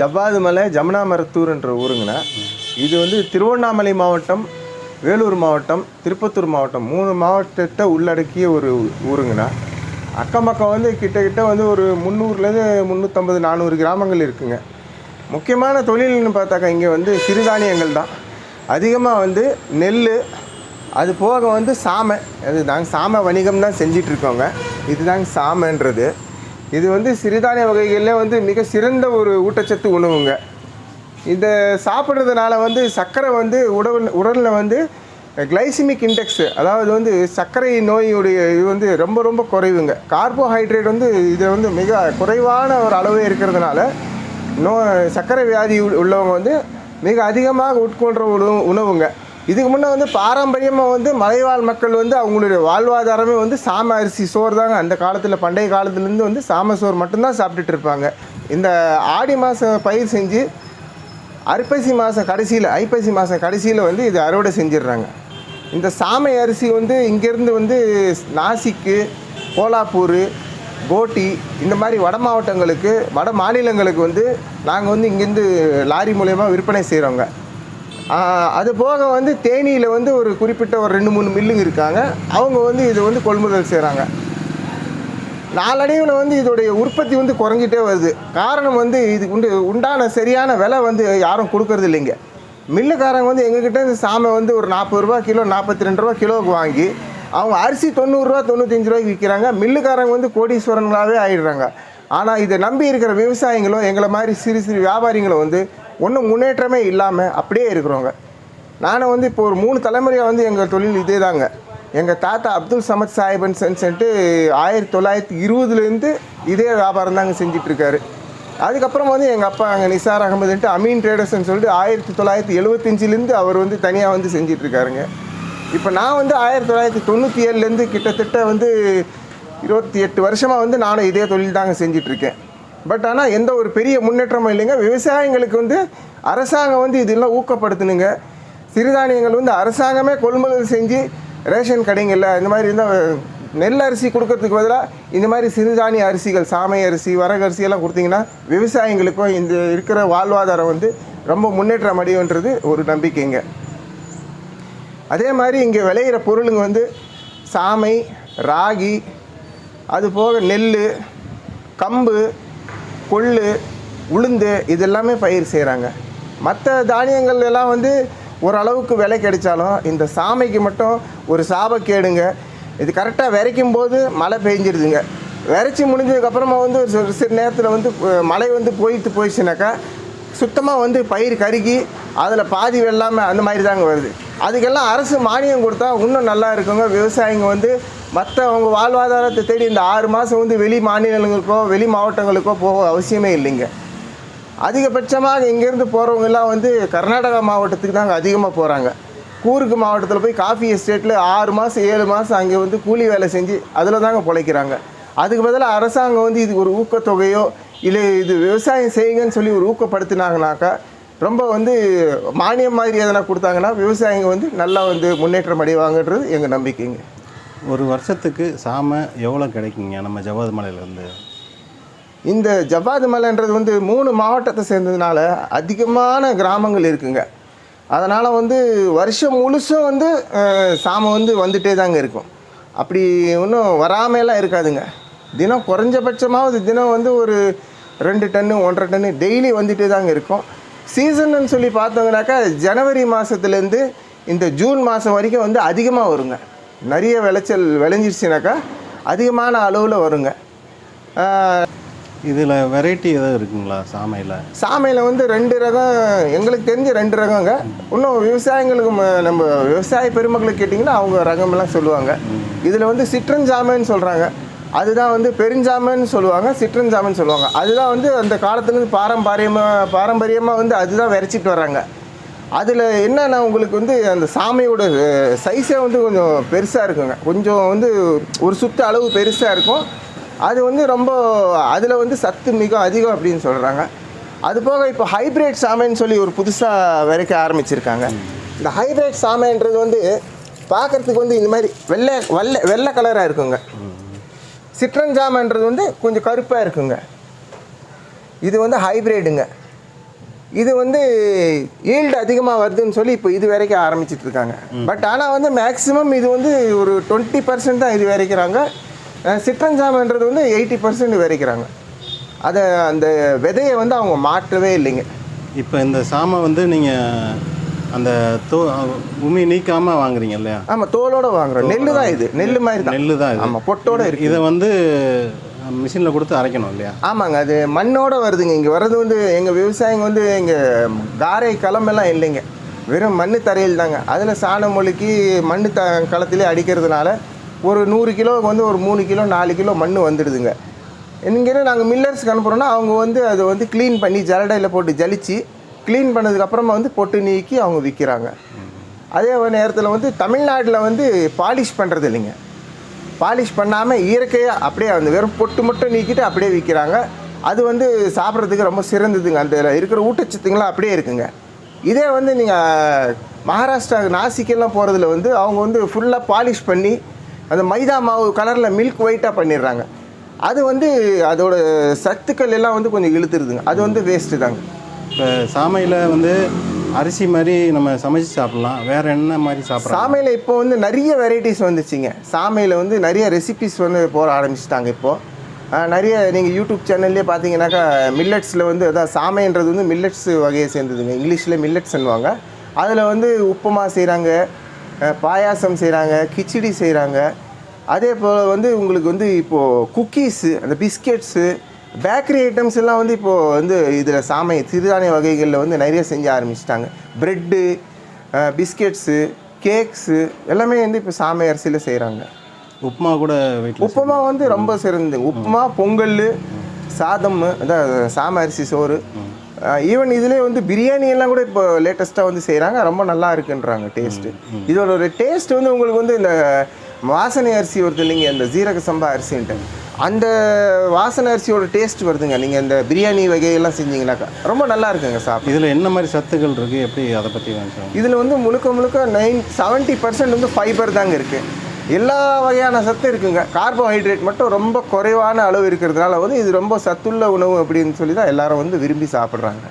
ஜவ்வாது மலை ஜமுனா மரத்தூர்ன்ற ஊருங்கண்ணா. இது வந்து திருவண்ணாமலை மாவட்டம் வேலூர் மாவட்டம் திருப்பத்தூர் மாவட்டம். மூணு மாவட்டத்தை உள்ளடக்கிய ஒரு ஊருங்கண்ணா. அக்கம் பக்கம் வந்து கிட்டக்கிட்ட வந்து ஒரு முந்நூறுலேருந்து முந்நூற்றம்பது நானூறு கிராமங்கள் இருக்குங்க. முக்கியமான தொழில்னு பார்த்தாக்கா இங்கே வந்து சிறுதானியங்கள் தான். அதிகமாக வந்து நெல் அது போக வந்து சாமை. அது நாங்கள் சாமை வணிகம் தான் செஞ்சிட்ருக்கோங்க. இதுதாங்க சாமைன்றது. இது வந்து சிறுதானிய வகைகளில் வந்து மிக சிறந்த ஒரு ஊட்டச்சத்து உணவுங்க. இதை சாப்பிட்றதுனால வந்து சர்க்கரை வந்து உடல் உடலில் வந்து கிளைசிமிக் இண்டெக்ஸு அதாவது வந்து சர்க்கரை நோயுடைய இது வந்து ரொம்ப ரொம்ப குறைவுங்க. கார்போஹைட்ரேட் வந்து இது வந்து மிக குறைவான ஒரு அளவே இருக்கிறதுனால நோ சர்க்கரை வியாதி உள்- உள்ளவங்க வந்து மிக அதிகமாக உட்கொள்கிற உணவு உணவுங்க. இதுக்கு முன்னே வந்து பாரம்பரியமாக வந்து மலைவாழ் மக்கள் வந்து அவங்களுடைய வாழ்வாதாரமே வந்து சாம அரிசி சோறு தாங்க. அந்த காலத்தில் பண்டைய காலத்துலேருந்து வந்து சாம சோறு மட்டும்தான் சாப்பிட்டுட்டு இருப்பாங்க. இந்த ஆடி மாதம் பயிர் செஞ்சு அரிப்பசி மாதம் கடைசியில் ஐப்பசி மாதம் கடைசியில் வந்து இது அறுவடை செஞ்சிடுறாங்க. இந்த சாமை அரிசி வந்து இங்கேருந்து வந்து நாசிக்கு கோலாப்பூர் கோட்டி இந்த மாதிரி வட மாவட்டங்களுக்கு வட மாநிலங்களுக்கு வந்து நாங்கள் வந்து இங்கேருந்து லாரி மூலயமா விற்பனை செய்கிறோங்க அது போக வந்து தேனியில் வந்து ஒரு குறிப்பிட்ட ஒரு ரெண்டு மூணு மில்லுங்க இருக்காங்க. அவங்க வந்து இதை வந்து கொள்முதல் செய்கிறாங்க நாளடைவில் வந்து இதோடைய உற்பத்தி வந்து குறைஞ்சிட்டே வருது. காரணம் வந்து இதுக்கு உண்டு உண்டான சரியான விலை வந்து யாரும் கொடுக்கறது இல்லைங்க. மில்லுக்காரங்க வந்து எங்ககிட்ட இந்த சாமை வந்து ஒரு நாற்பது ரூபா கிலோ நாற்பத்தி ரெண்டு ரூபா கிலோவுக்கு வாங்கி அவங்க அரிசி தொண்ணூறுரூவா தொண்ணூத்தஞ்சு ரூபாய்க்கு விற்கிறாங்க. மில்லுக்காரங்க வந்து கோடீஸ்வரங்களாகவே ஆயிடுறாங்க. ஆனால் இதை நம்பி இருக்கிற விவசாயிகளும் எங்களை மாதிரி சிறு சிறு வியாபாரிங்களும் வந்து ஒன்றும் முன்னேற்றமே இல்லாமல் அப்படியே இருக்கிறோங்க நானும் வந்து இப்போ ஒரு மூணு தலைமுறையாக வந்து எங்கள் தொழில் இதே தாங்க எங்கள் தாத்தா அப்துல் சமத் சாஹிபன் சென்ட்டு ஆயிரத்தி தொள்ளாயிரத்தி இருபதுலேருந்து இதே வியாபாரம் தாங்க செஞ்சிட்ருக்காரு. அதுக்கப்புறம் வந்து எங்கள் அப்பா அங்கே நிசார் அகமதுன்ட்டு அமீன் ட்ரேடர்ஸ்ன்னு சொல்லிட்டு ஆயிரத்தி தொள்ளாயிரத்தி எழுபத்தஞ்சிலேருந்து அவர் வந்து தனியாக வந்து செஞ்சிட்ருக்காருங்க. இப்போ நான் வந்து ஆயிரத்தி தொள்ளாயிரத்தி தொண்ணூற்றி ஏழுலேருந்து கிட்டத்தட்ட வந்து இருபத்தி எட்டு வருஷமாக வந்து நானும் இதே தொழில் தாங்க செஞ்சிட்ருக்கேன். பட் ஆனால் எந்த ஒரு பெரிய முன்னேற்றமும் இல்லைங்க. விவசாயிங்களுக்கு வந்து அரசாங்கம் வந்து இதெல்லாம் ஊக்கப்படுத்தணுங்க சிறுதானியங்கள் வந்து அரசாங்கமே கொள்முதல் செஞ்சு ரேஷன் கடைங்களில் இந்த மாதிரி இருந்தால் நெல் அரிசி கொடுக்கறதுக்கு பதிலாக இந்த மாதிரி சிறுதானிய அரிசிகள் சாமை அரிசி வரகரிசி எல்லாம் கொடுத்தீங்கன்னா விவசாயிங்களுக்கும் இந்த இருக்கிற வாழ்வாதாரம் வந்து ரொம்ப முன்னேற்றம் அடையுன்றது ஒரு நம்பிக்கைங்க. அதே மாதிரி இங்கே விளையிற பொருளுங்க வந்து சாமை ராகி அது போக நெல் கம்பு கொள்ளு உளுந்து இதெல்லாமே பயிர் செய்கிறாங்க மற்ற தானியங்கள் எல்லாம் வந்து ஓரளவுக்கு விலை கிடைச்சாலும் இந்த சாமைக்கு மட்டும் ஒரு சாபக்கேடுங்க இது கரெக்டாக விதைக்கும் போது மழை பெஞ்சிருதுங்க. விதைச்சி முடிஞ்சதுக்கப்புறமா வந்து ஒரு சில- சில நேரத்தில் வந்து மழை வந்து போயிட்டு போயிடுச்சுனாக்கா சுத்தமாக வந்து பயிர் கருகி அதில் பாதி வெள்ளாமல் அந்த மாதிரி தாங்க வருது. அதுக்கெல்லாம் அரசு மானியம் கொடுத்தா இன்னும் நல்லா இருக்குங்க. விவசாயிங்க வந்து மற்ற அவங்க வாழ்வாதாரத்தை தேடி இந்த ஆறு மாதம் வந்து வெளி மாநிலங்களுக்கோ வெளி மாவட்டங்களுக்கோ போக அவசியமே இல்லைங்க. அதிகபட்சமாக இங்கேருந்து போகிறவங்கெல்லாம் வந்து கர்நாடகா மாவட்டத்துக்கு தாங்க அதிகமாக போகிறாங்க கூருக்கு மாவட்டத்தில் போய் காஃபி எஸ்டேட்டில் ஆறு மாதம் ஏழு மாதம் அங்கே வந்து கூலி வேலை செஞ்சு அதில் தாங்க பிழைக்கிறாங்க. அதுக்கு பதிலாக அரசாங்கம் வந்து இது ஒரு ஊக்கத்தொகையோ இல்லை இது விவசாயம் செய்யுங்கன்னு சொல்லி ஒரு ஊக்கப்படுத்தினாங்கனாக்கா ரொம்ப வந்து மானியம் மாதிரி எதனா கொடுத்தாங்கன்னா விவசாயிங்க வந்து நல்லா வந்து முன்னேற்றம் அடைவாங்கன்றது எங்கள் நம்பிக்கைங்க. ஒரு வருஷத்துக்கு சாமை எவ்வளோ கிடைக்குங்க நம்ம ஜவாது மலையிலேருந்து இந்த ஜவ்வாது மலைன்றது வந்து மூணு மாவட்டத்தை சேர்ந்ததுனால அதிகமான கிராமங்கள் இருக்குங்க. அதனால் வந்து வருஷம் முழுசும் வந்து சாமை வந்து வந்துட்டே தாங்க இருக்கும். அப்படி ஒன்றும் வராமையெல்லாம் இருக்காதுங்க. தினம் குறைஞ்சபட்சமாவது தினம் வந்து ஒரு ரெண்டு டன்னு ஒன்றரை டன்னு டெய்லி வந்துட்டே தாங்க இருக்கும். சீசன்னு சொல்லி பார்த்தோங்கனாக்கா ஜனவரி மாதத்துலேருந்து இந்த ஜூன் மாதம் வரைக்கும் வந்து அதிகமாக வருங்க. நிறைய விளைச்சல் விளைஞ்சிருச்சுனாக்கா அதிகமான அளவில் வருங்க. இதில் வெரைட்டி எதாவது இருக்குங்களா சாமையில்? சாமையில் வந்து ரெண்டு ரகம் எங்களுக்கு தெரிஞ்ச ரெண்டு ரகங்க. இன்னும் விவசாயிங்களுக்கு நம்ம விவசாய பெருமக்களுக்கு கேட்டிங்கன்னா அவங்க ரகமெல்லாம் சொல்லுவாங்க. இதில் வந்து சிற்றன் ஜாமைன்னு சொல்கிறாங்க அதுதான் வந்து பெருஞ்சாமைன்னு சொல்லுவாங்க சிற்றன் ஜாமைன்னு சொல்லுவாங்க. அதுதான் வந்து அந்த காலத்துலேருந்து பாரம்பரியமாக பாரம்பரியமாக வந்து அதுதான் விரைச்சிட்டு வர்றாங்க. அதில் என்னென்னா உங்களுக்கு வந்து அந்த சாமையோட சைஸே வந்து கொஞ்சம் பெருசாக இருக்குங்க. கொஞ்சம் வந்து ஒரு சுத்த அளவு பெருசாக இருக்கும். அது வந்து ரொம்ப அதில் வந்து சத்து மிக அதிகம் அப்படின்னு சொல்கிறாங்க அது போக இப்போ ஹைப்ரிட் சாமைன்னு சொல்லி ஒரு புதுசாக விதைக்க ஆரம்பிச்சிருக்காங்க. இந்த ஹைப்ரிட் சாமைன்றது வந்து பார்க்குறதுக்கு வந்து இந்த மாதிரி வெள்ளை வெள்ளை வெள்ளை கலராக இருக்குங்க. சிட்ரன் ஜாமன்றது வந்து கொஞ்சம் கருப்பாக இருக்குங்க. இது வந்து ஹைப்ரிடுங்க இது வந்து ஈல்டு அதிகமாக வருதுன்னு சொல்லி இப்போ இது வரைக்கும் ஆரம்பிச்சிட்டு இருக்காங்க. பட் ஆனால் வந்து மேக்ஸிமம் இது வந்து ஒரு டுவெண்ட்டி பர்சன்ட் தான் இது விதைக்கிறாங்க சிற்றஞ்சாமன்றது வந்து எயிட்டி பர்சன்ட் விதைக்கிறாங்க அதை அந்த விதையை வந்து அவங்க மாற்றவே இல்லைங்க. இப்போ இந்த சாமை வந்து நீங்கள் அந்த தோ உமி நீக்காமல் வாங்குறீங்க இல்லையா? ஆமாம் தோலோட வாங்குறோம். நெல்லு தான் இது. நெல்லு மாதிரி தான். நெல்லு தான் இது. ஆமாம் பொட்டோட இருக்கு. இதை வந்து மிஷினில் கொடுத்து அரைக்கணும் இல்லையா? ஆமாங்க அது மண்ணோடு வருதுங்க. இங்கே வர்றது வந்து எங்கள் விவசாயிங்க வந்து இங்கே காரை களமெல்லாம் இல்லைங்க. வெறும் மண் தரையில் தாங்க. அதில் சாணம் மொழிக்கி மண் த களத்திலே அடிக்கிறதுனால ஒரு நூறு கிலோவுக்கு வந்து ஒரு மூணு கிலோ நாலு கிலோ மண் வந்துடுதுங்க. இங்கேருந்து நாங்கள் மில்லர்ஸ்க்கு அனுப்புகிறோன்னா அவங்க வந்து அதை வந்து க்ளீன் பண்ணி ஜலடையில் போட்டு ஜலித்து க்ளீன் பண்ணதுக்கப்புறமா வந்து பொட்டு நீக்கி அவங்க விற்கிறாங்க அதே நேரத்தில் வந்து தமிழ்நாட்டில் வந்து பாலிஷ் பண்ணுறது இல்லைங்க. பாலிஷ் பண்ணாமல் இயற்கையாக அப்படியே அந்த வெறும் பொட்டு மட்டும் நீக்கிட்டு அப்படியே விற்கிறாங்க அது வந்து சாப்பிட்றதுக்கு ரொம்ப சிறந்ததுங்க. அந்த இருக்கிற ஊட்டச்சத்துங்களாம் அப்படியே இருக்குங்க. இதே வந்து நீங்கள் மகாராஷ்டிரா நாசிக்கெல்லாம் போகிறதுல வந்து அவங்க வந்து ஃபுல்லாக பாலிஷ் பண்ணி அந்த மைதா மாவு கலரில் மில்க் ஒயிட்டாக பண்ணிடுறாங்க. அது வந்து அதோட சத்துக்கள் எல்லாம் வந்து கொஞ்சம் இழுத்துருதுங்க. அது வந்து வேஸ்ட்டு தாங்க. இப்போ சாமையில் வந்து அரிசி மாதிரி நம்ம சமைச்சு சாப்பிட்லாம். வேறு என்ன மாதிரி சாப்பிடலாம்? சாமையில் இப்போ வந்து நிறைய வெரைட்டிஸ் வந்துச்சுங்க. சாமையில் வந்து நிறைய ரெசிபிஸ் வந்து போட ஆரம்பிச்சிட்டாங்க இப்போது நிறைய நீங்கள் யூடியூப் சேனல்லே பார்த்தீங்கன்னாக்கா மில்லட்ஸில் வந்து அதான் சாமைன்றது வந்து மில்லட்ஸ் வகையை சேர்ந்ததுங்க. இங்கிலீஷில் மில்லட்ஸ்ன்னுவாங்க அதில் வந்து உப்புமா செய்கிறாங்க பாயாசம் செய்கிறாங்க கிச்சடி செய்கிறாங்க அதே போல் வந்து உங்களுக்கு வந்து இப்போது குக்கீஸு அந்த பிஸ்கெட்ஸு பேக்கரி ஐட்டம்ஸ் எல்லாம் வந்து இப்போது வந்து இதில் சாமை சிறுதானிய வகைகளில் வந்து நிறைய செஞ்ச ஆரம்பிச்சிட்டாங்க. ப்ரெட்டு பிஸ்கெட்ஸு கேக்ஸு எல்லாமே வந்து இப்போ சாமை அரிசியில் செய்கிறாங்க உப்புமா கூட உப்புமா வந்து ரொம்ப சிறந்து உப்புமா பொங்கல் சாதம் அதான் சாம அரிசி சோறு. ஈவன் இதுலேயே வந்து பிரியாணி எல்லாம் கூட இப்போ லேட்டஸ்ட்டாக வந்து செய்கிறாங்க ரொம்ப நல்லா இருக்குன்றாங்க டேஸ்ட்டு இதோட ஒரு டேஸ்ட் வந்து உங்களுக்கு வந்து இந்த வாசனை அரிசி வருது இல்லைங்க இந்த ஜீரக சம்பா அரிசின்ட்டு. அந்த வாசனை அரிசியோட டேஸ்ட் வருதுங்க. நீங்கள் இந்த பிரியாணி வகையெல்லாம் செஞ்சீங்கன்னாக்கா ரொம்ப நல்லா இருக்குங்க சாப்பிட இதில் என்ன மாதிரி சத்துக்கள் இருக்குது எப்படி அதை பற்றி இதில் வந்து முழுக்க முழுக்க நைன் செவன்ட்டி பர்சன்ட் வந்து ஃபைபர் தாங்க இருக்குது எல்லா வகையான சத்து இருக்குங்க. கார்போஹைட்ரேட் மட்டும் ரொம்ப குறைவான அளவு இருக்கிறதுனால வந்து இது ரொம்ப சத்துள்ள உணவு அப்படின்னு சொல்லி தான் எல்லாரும் வந்து விரும்பி சாப்பிட்றாங்க.